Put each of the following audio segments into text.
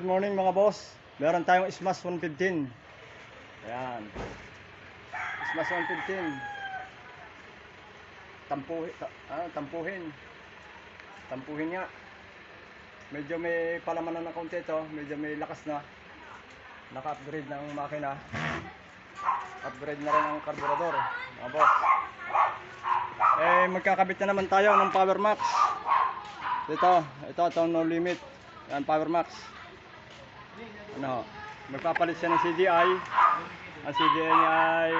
Good morning mga boss. Meron tayong Smash 115. Ayan. Smash 115. Tampuhin, ta, ah, tampuhin. Tampuhin nga. Medyo may palamanan ng konti ito. Medyo may lakas na. Naka-upgrade ng makina. Upgrade na rin ang karburador. Mga boss. Eh, magkakabit na naman tayo ng Power Max. Ito, ito, ito, no limit. Yan, Power Max. Ano, magpapalit siya ng CDI. Ang CDI niya ay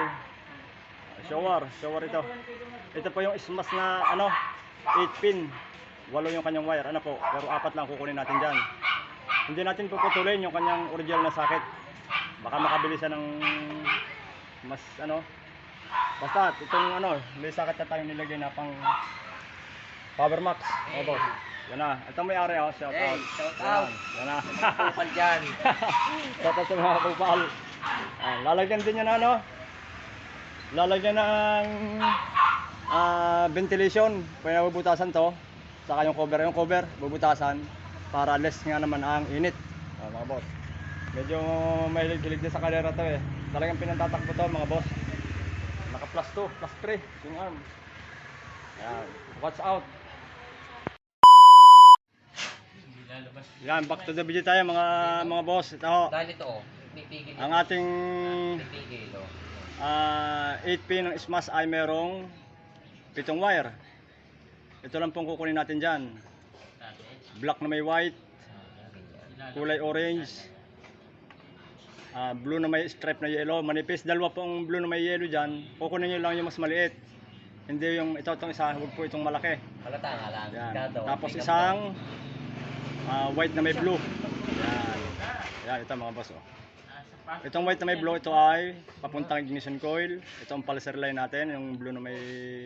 shower, shower ito. Ito po yung smash na ano, 8 pin. Walo yung kanyang wire. Ano po, pero apat lang kukunin natin dyan. Hindi natin puputulin yung kanyang original na socket. Baka makabili siya ng mas ano. Basta itong ano, may socket na tayong nilagay na pang Power Max. Opo. Yan na. Ito may ari oh, shout out. Hey, shout out. Yan, yan na. Kupal dyan. shout out sa mga kupal. Ah, lalagyan din yan ano. Lalagyan ng ah, ventilation. Kaya bubutasan to. Saka yung cover, yung cover bubutasan para less nga naman ang init. Ah, mga boss. Medyo mahilig-hilig din sa kalera to eh. Talagang pinantatakbo to mga boss. Naka plus 2, plus 3 yung arm. Ayan. Watch out. Yan, back to the video tayo mga mga boss. Ito ho, Dahil ito, oh, pipigil. ang ating Pipigil, oh. ah, 8 pin ng smash ay merong pitong wire. Ito lang pong kukunin natin dyan. Black na may white, kulay orange, ah, blue na may stripe na yellow, manipis. Dalawa pong blue na may yellow dyan. Kukunin nyo lang yung mas maliit. Hindi yung ito itong isa, huwag po itong malaki. Halata nga lang. Yan. Tapos isang ah, white na may blue. Yan. Yan, ito mga boss. Oh. Itong white na may blue, ito ay papuntang ignition coil. Ito ang pulsar line natin, yung blue na may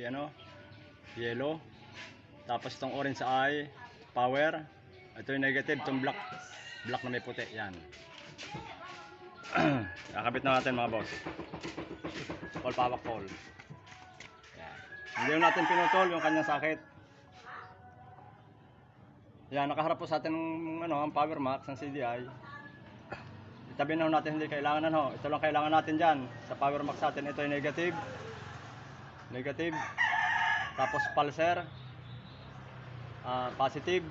ano, yellow. Tapos itong orange ay power. Ito yung negative, itong black. Black na may puti. Yan. Kakabit na natin mga boss. Call power call. Hindi natin pinutol yung kanyang sakit. Yan, nakaharap po sa atin ng ano, ang Power Max ng CDI. Itabi na natin hindi kailangan ano. Ito lang kailangan natin diyan sa Power Max natin. Ito yung negative. Negative. Tapos pulser. ah positive.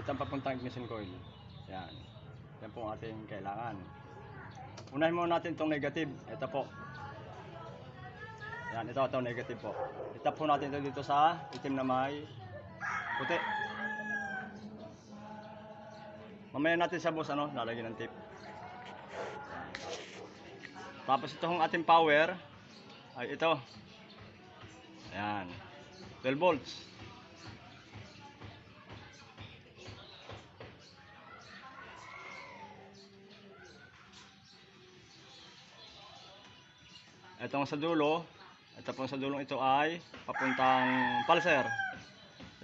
Ito ang papuntang ignition coil. Yan. Yan po ang ating kailangan. Unahin muna natin itong negative. Ito po. Yan, ito ito negative po. Itap po natin ito dito sa itim na may puti. Mamaya natin sa boss ano, lalagyan ng tape. Tapos itong ating power ay ito. Ayan. 12 volts. Itong sa dulo, ito pong sa dulong ito ay papuntang pulser.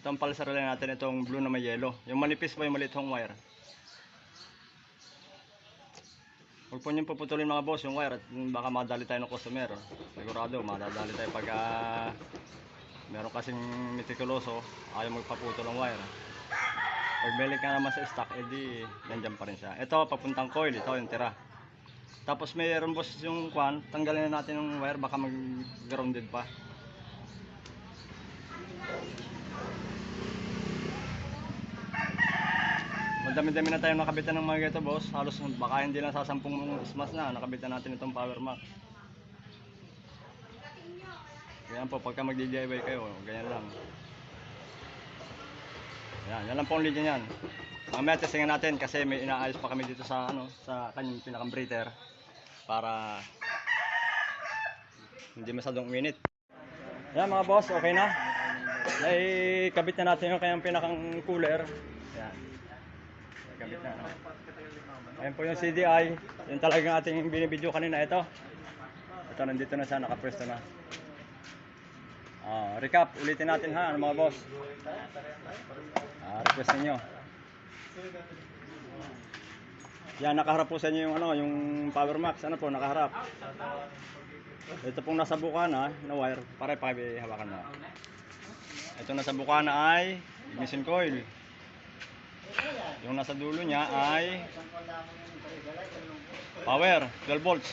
Itong pulser lang natin itong blue na may yellow. Yung manipis pa yung maliit wire. Huwag po niyong puputulin mga boss yung wire at baka madali tayo ng customer. Sigurado, madadali tayo pag ah, meron kasing mitikuloso, ayaw magpaputol ng wire. Pag balik ka naman sa stock, edi nandyan pa rin siya. Ito, papuntang coil, ito yung tira. Tapos mayroon boss yung kwan, tanggalin na natin yung wire, baka mag-grounded pa. Madami-dami na tayong nakabitan ng mga ganito boss. Halos baka hindi lang sa 10 smash na nakabitan natin itong Power Max. Ganyan po pagka mag-DIY kayo, ganyan lang. Yan, yan lang po ang linya niyan. Mamaya testingan natin kasi may inaayos pa kami dito sa ano, sa kanyang pinakang breather para hindi masadong uminit. Yan mga boss, okay na. Naikabit na natin yung kanyang pinakang cooler. Yan. Naikabit na. No? Ayan po yung CDI. Yung talagang ating binibideo kanina. Ito. Ito nandito na siya, nakapwesto na. Ah, recap, ulitin natin ha, ano mga boss. Ah, request ninyo. Yan, nakaharap po sa inyo yung ano, yung Power Max. Ano po, nakaharap. Ito pong nasa bukana na wire, pare pa hawakan mo. Ito nasa bukana ay ignition coil. Yung nasa dulo niya ay power, 12 volts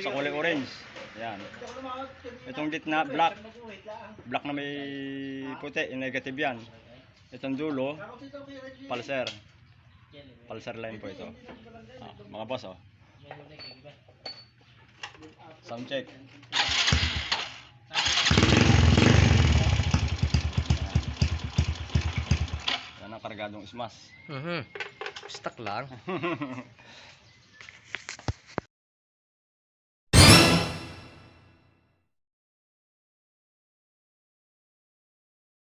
sa kulay orange. Yan. Itong gitna, black. Black na may puti, yung negative yan. Itong dulo, pulsar. Pulsar line po ito. Ah, mga boss, oh. Sound check. Kargadong smash. Mhm. Stuck lang.